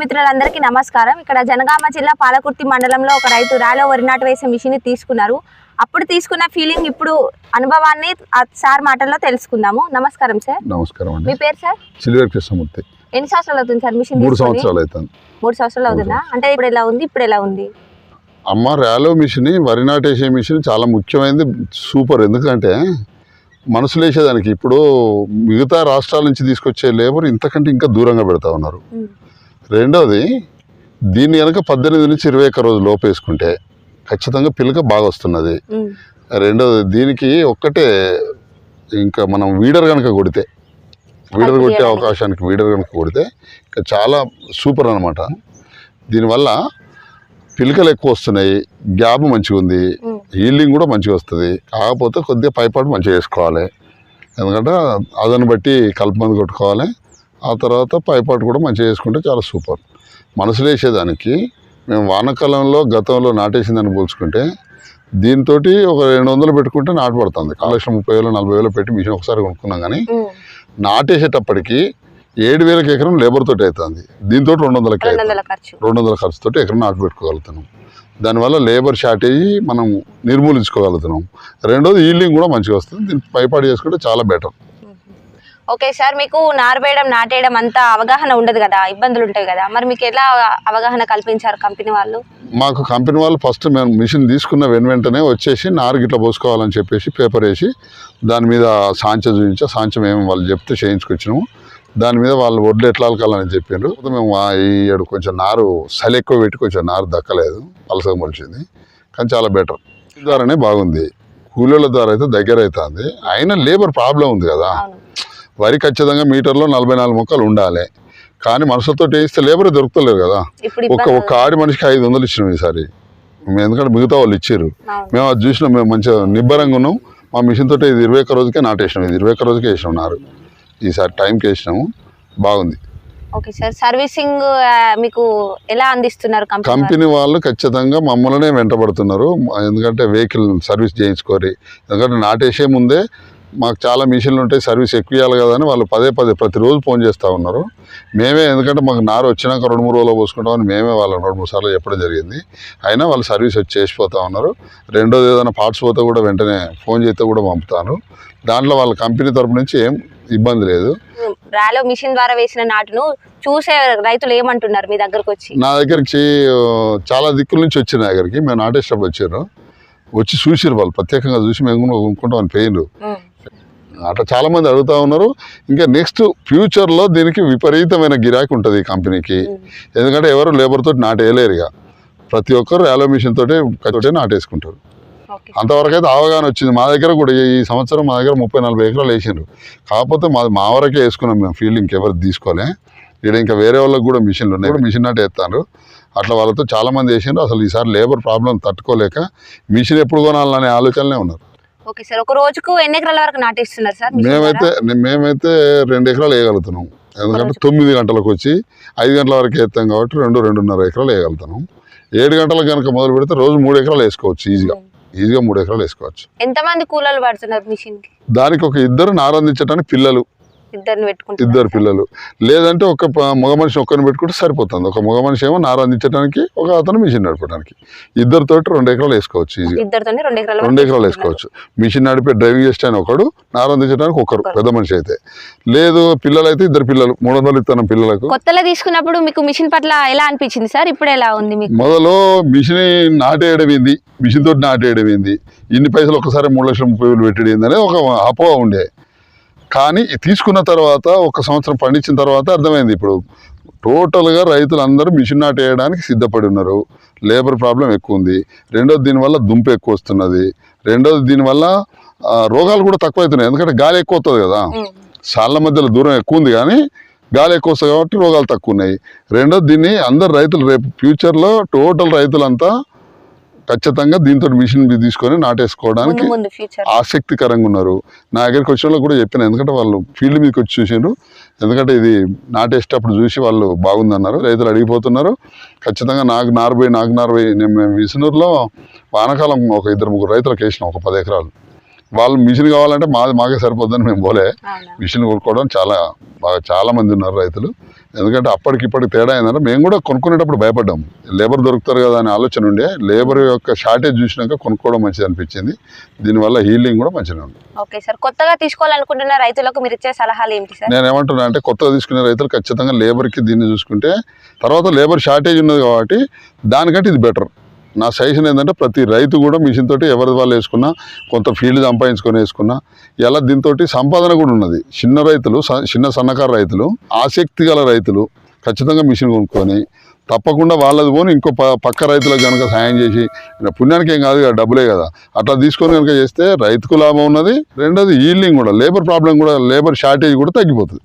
మిత్రులందరికీ నమస్కారం. ఇక్కడ జనగామ జిల్లా పాలకుర్తి మండలంలో ఒక రైతు రాలో వరి నాటు వేసే మిషన్ తీసుకున్నారు. అప్పుడు తీసుకున్న ఫీలింగ్ ఇప్పుడు అనుభవాన్ని ఆ సార్ మాటల్లో తెలుసుకుందాము. నమస్కారం సార్. నమస్కారం మీ పేరు సార్? సిల్వర్ కృష్ణమూర్తి ఎన్ని సంవత్సరాలు అవుతుంది సార్ మిషన్ మూడు? సంవత్సరాలు అవుతుంది. మూడు సంవత్సరాలు అవుతుందా? అంటే ఇప్పుడు ఎలా ఉంది? ఇప్పుడు ఎలా ఉంది? అమ్మ ర్యాలో మిషన్ వరి నాటేసే మిషన్ చాలా ముఖ్యమైనది సూపర్. ఎందుకంటే మనసులు వేసేదానికి ఇప్పుడు మిగతా రాష్ట్రాల నుంచి తీసుకొచ్చే లేబర్ ఇంతకంటే ఇంకా దూరంగా పెడతా ఉన్నారు. రెండోది దీన్ని కనుక పద్దెనిమిది నుంచి ఇరవై ఒక్క రోజు లోపు వేసుకుంటే ఖచ్చితంగా పిలక బాగా వస్తున్నది. రెండోది దీనికి ఒక్కటే ఇంకా మనం వీడర్ కనుక కొడితే వీడర్ కొట్టే. అవకాశానికి వీడర్ కనుక కొడితే ఇంకా చాలా సూపర్ అనమాట దీనివల్ల పిలకలు ఎక్కువ వస్తున్నాయి గ్యాప్ మంచిగా ఉంది ఉమ్. హీల్డింగ్ కూడా మంచిగా వస్తుంది కాకపోతే కొద్దిగా పైపాటు మంచిగా వేసుకోవాలి ఎందుకంటే అదని బట్టి కలుపు మంది కొట్టుకోవాలి ఆ తర్వాత పైపాటు కూడా మంచిగా వేసుకుంటే చాలా సూపర్. మనసులో వేసేదానికి మేము వానాకాలంలో గతంలో నాటేసిన దాన్ని పోల్చుకుంటే దీంతో ఒక రెండు వందలు పెట్టుకుంటే నాటు పడుతుంది. లక్షల ముప్పై వేలు నలభై వేలు పెట్టి మిషన్ ఒకసారి కొనుక్కున్నాం కానీ. నాటేసేటప్పటికి ఏడు వేలకి ఎకరం లేబర్ తోటి అవుతుంది దీంతో రెండు వందలకి రెండు వందల ఖర్చు. రెండు వందల ఖర్చుతోటి ఎకరం నాటు పెట్టుకోగలుగుతున్నాం. దానివల్ల లేబర్ షార్టేజ్ మనం నిర్మూలించుకోగలుగుతున్నాం. రెండోది ఈల్డింగ్ కూడా మంచిగా వస్తుంది. దీన్ని పైపాటు చేసుకుంటే చాలా బెటర్. ఓకే సార్ మీకు నారబేయడం నాటేయడం అంత అవగాహన ఉండదు కదా ఇబ్బందులు ఉంటాయి కదా. మరి మీకు ఎలా అవగాహన కల్పించారు కంపెనీ వాళ్ళు? మాకు కంపెనీ వాళ్ళు ఫస్ట్ మేము మిషన్ తీసుకున్న వెను వెంటనే వచ్చేసి నారు గిట్ల పోసుకోవాలని చెప్పేసి పేపర్ వేసి దాని మీద సాంచ చూపించా సాంచం ఏమి వాళ్ళు చెప్తే చేయించుకొచ్చినాము. దాని మీద వాళ్ళు వడ్లు ఎట్లా అలకాలని చెప్పారు మేము ఈ ఏడు కొంచెం నారు చలి ఎక్కువ పెట్టి కొంచెం నారు దక్కలేదు పలసగా మొలిచింది. కానీ చాలా బెటర్. ద్వారానే బాగుంది. కూలీల ద్వారా అయితే దగ్గర అవుతుంది అయినా లేబర్ ప్రాబ్లం ఉంది కదా. వరి ఖచ్చితంగా మీటర్లో నలభై నాలుగు మొక్కలు ఉండాలి. కానీ మనుషులతో వేయిస్తే లేబర్ దొరుకుతలేరు కదా. ఇప్పుడు ఒక్క ఆడి మనిషికి ఐదు వందలు ఇచ్చినాం ఈసారి. మేము ఎందుకంటే మిగతా వాళ్ళు ఇచ్చారు. మేము అది చూసినాం మేము మంచిగా నిబ్బరంగా ఉన్నాం. మా మిషన్ తోటి ఇది ఇరవై ఒక్క రోజుకే నాటేసినాం ఇది ఇరవై ఒక్క రోజుకే వేసినాం నారు. ఈసారి టైంకి వేసినాము బాగుంది. ఓకే సార్ సర్వీసింగ్ మీకు ఎలా అందిస్తున్నారు కంపెనీ వాళ్ళు? ఖచ్చితంగా మమ్మల్నే వెంటబడుతున్నారు. ఎందుకంటే వెహికల్ సర్వీస్ చేయించుకోరి ఎందుకంటే నాటేసే ముందే మాకు చాలా మిషన్లు ఉంటాయి సర్వీస్ ఎక్కువ ఇవ్వాలి కదా అని వాళ్ళు పదే పదే ప్రతిరోజు ఫోన్ చేస్తూ ఉన్నారు. మేమే ఎందుకంటే మాకు నారు వచ్చినాక రెండు మూడు రోజులు పోసుకుంటామని మేమే వాళ్ళని రెండు మూడు సార్లు చెప్పడం జరిగింది. అయినా వాళ్ళు సర్వీస్ వచ్చి చేసిపోతూ ఉన్నారు. రెండోది ఏదైనా పార్ట్స్ పోతే కూడా వెంటనే ఫోన్ చేస్తే కూడా పంపుతాను దాంట్లో వాళ్ళ కంపెనీ తరపు నుంచి ఏం ఇబ్బంది లేదు. రాలో మిషన్ ద్వారా వేసిన నాటును చూసే రైతులు ఏమంటున్నారు మీ దగ్గరకు వచ్చి? నా దగ్గరికి చాలా దిక్కుల నుంచి వచ్చిన దగ్గరికి. మేము నాటేసినప్పుడు వచ్చారు వచ్చి చూసిరు వాళ్ళు ప్రత్యేకంగా చూసి మేము కొనుక్కుంటాం అని పోయినరు ఉమ్. అట్లా చాలా మంది అడుగుతా ఉన్నారు. ఇంకా నెక్స్ట్ ఫ్యూచర్లో దీనికి విపరీతమైన గిరాకీ ఉంటుంది ఈ కంపెనీకి. ఎందుకంటే ఎవరు లేబర్ తోటి నాటేయలేరు ఇక. ప్రతి ఒక్కరు ర్యాలో మిషన్ తోటే తోటే నాటేసుకుంటారు. అంతవరకు అయితే అవగాహన వచ్చింది. మా దగ్గర కూడా ఈ సంవత్సరం మా దగ్గర ముప్పై నలభై ఎకరాలు వేసిండ్రు. కాకపోతే మా మా వరకే వేసుకున్నాం మేము ఫీల్డ్ ఇంకెవరు తీసుకోలే. ఇక్కడ ఇంకా వేరే వాళ్ళకి కూడా మిషన్లు ఉన్నాయి. కూడా మిషన్ నాటి వేస్తారు అట్లా వాళ్ళతో చాలా మంది వేసిండ్రు. అసలు ఈసారి లేబర్ ప్రాబ్లం తట్టుకోలేక మిషన్ ఎప్పుడు కొనాలనే ఆలోచనలే ఉన్నారు. Okay sir. ఒక రోజుకు ఎన్ని ఎకరాల వరకు నాటిస్తున్నారు సార్? మేమైతే మేమైతే రెండు ఎకరాలు వేయగలుగుతున్నాం. ఎందుకంటే తొమ్మిది గంటలకు వచ్చి ఐదు గంటల వరకు వేస్తాం కాబట్టి రెండు రెండున్నర ఎకరాలు వేయగలుగుతున్నాం. ఏడు గంటలకు కనుక మొదలు పెడితే రోజు మూడు ఎకరాలు వేసుకోవచ్చు ఈజీగా. ఉమ్. ఈజీగా మూడు ఎకరాలు వేసుకోవచ్చు. ఎంతమంది కూలీలు పడుతున్నారు మిషన్ దానికి ఒక ఇద్దరు నారందించడానికి పిల్లలు. ఇద్దరిని ఇద్దరు పిల్లలు. లేదంటే ఒక మగ మనిషి ఒక్కరిని పెట్టుకుంటే సరిపోతుంది. ఒక మగ మనిషి ఏమో నారందించడానికి ఒక అతను మిషన్ నడపడానికి ఇద్దరితోటి రెండు ఎకరాలు వేసుకోవచ్చు ఈజీగా ఇద్దరితోనే రెండు ఎకరాల వేసుకోవచ్చు. మిషన్ నడిపే డ్రైవింగ్ చేస్తే ఒకడు నారందించడానికి ఒకరు పెద్ద మనిషి అయితే. లేదు పిల్లలు అయితే ఇద్దరు పిల్లలు మూడు వందలు ఇస్తాను పిల్లలకు. కొత్తలో తీసుకున్నప్పుడు మీకు మిషన్ పట్ల ఎలా అనిపించింది సార్? ఇప్పుడు ఎలా ఉంది మొదలు మిషన్ నాటేయడం ఏంది? మిషన్ తోటి నాటేయడం ఏంది? ఇన్ని పైసలు ఒకసారి మూడు లక్షల ముప్పై వేలు పెట్టడం ఏంది అనేది ఒక అపోహ ఉండే. కానీ తీసుకున్న తర్వాత ఒక సంవత్సరం పండించిన తర్వాత అర్థమైంది ఇప్పుడు. టోటల్గా రైతులందరూ మిషన్ నాటేయడానికి సిద్ధపడి ఉన్నారు. లేబర్ ప్రాబ్లం ఎక్కువ ఉంది. రెండోది దీనివల్ల దుంప ఎక్కువ వస్తున్నది. రెండోది దీనివల్ల రోగాలు కూడా తక్కువ అవుతున్నాయి ఎందుకంటే గాలి ఎక్కువ వస్తుంది కదా. సాళ్ళ మధ్యలో దూరం ఎక్కువ ఉంది కానీ గాలి ఎక్కువ వస్తుంది కాబట్టి రోగాలు తక్కువ ఉన్నాయి. రెండోది దీన్ని అందరు రైతులు రేపు ఫ్యూచర్లో టోటల్ రైతులంతా ఖచ్చితంగా దీంతో మిషన్ తీసుకొని నాటేసుకోవడానికి ఆసక్తికరంగా ఉన్నారు. నా దగ్గరికి వచ్చిన వాళ్ళకి కూడా చెప్పాను ఎందుకంటే వాళ్ళు ఫీల్డ్ మీదకి వచ్చి చూసిండ్రు. ఎందుకంటే ఇది నాటేసేటప్పుడు చూసి వాళ్ళు బాగుందన్నారు రైతులు అడిగిపోతున్నారు. ఖచ్చితంగా నాకు నారబోయి నాకు నారబోయి మేము విసునూరులో వానాకాలం ఒక ఇద్దరు ముగ్గురు రైతులకు వేసినాం ఒక పది ఎకరాలు. వాళ్ళు మిషన్ కావాలంటే మాది మాకే సరిపోద్దని మేము పోలే. మిషన్ కొనుక్కోవడం చాలా బాగా చాలా మంది ఉన్నారు రైతులు. ఎందుకంటే అప్పటికి ఇప్పటికి తేడా ఏంటంటే మేము కూడా కొనుక్కునేటప్పుడు భయపడ్డాము. లేబర్ దొరుకుతారు కదా అనే ఆలోచన ఉండే. లేబర్ యొక్క షార్టేజ్ చూసినాక కొనుక్కోవడం మంచిది అనిపించింది. దీనివల్ల హీలింగ్ కూడా మంచిగా ఉంది. Okay sir. కొత్తగా తీసుకోవాలనుకుంటున్న రైతులకు మీరు ఇచ్చే సలహాలు ఏంటి సార్? నేను ఏమంటున్నా అంటే కొత్తగా తీసుకునే రైతులు ఖచ్చితంగా లేబర్కి దీన్ని చూసుకుంటే తర్వాత లేబర్ షార్టేజ్ ఉన్నది కాబట్టి దానికంటే ఇది బెటర్. నా సజెషన్ ఏంటంటే ప్రతి రైతు కూడా మిషన్ తోటి ఎవరి వాళ్ళు వేసుకున్నా కొంత ఫీల్డ్ సంపాదించుకొని వేసుకున్నా ఇలా దీంతో సంపాదన కూడా ఉన్నది. చిన్న రైతులు స- చిన్న సన్నకారు రైతులు ఆసక్తి గల రైతులు ఖచ్చితంగా మిషన్ కొనుక్కొని తప్పకుండా వాళ్ళది పోని ఇంకో పక్క రైతులకు కనుక సాయం చేసి పుణ్యానికి ఏం కాదు కదా డబ్బులే కదా. అట్లా తీసుకొని కనుక చేస్తే రైతుకు లాభం ఉన్నది. రెండోది ఈల్డింగ్ కూడా లేబర్ ప్రాబ్లం కూడా లేబర్ షార్టేజ్ కూడా తగ్గిపోతుంది.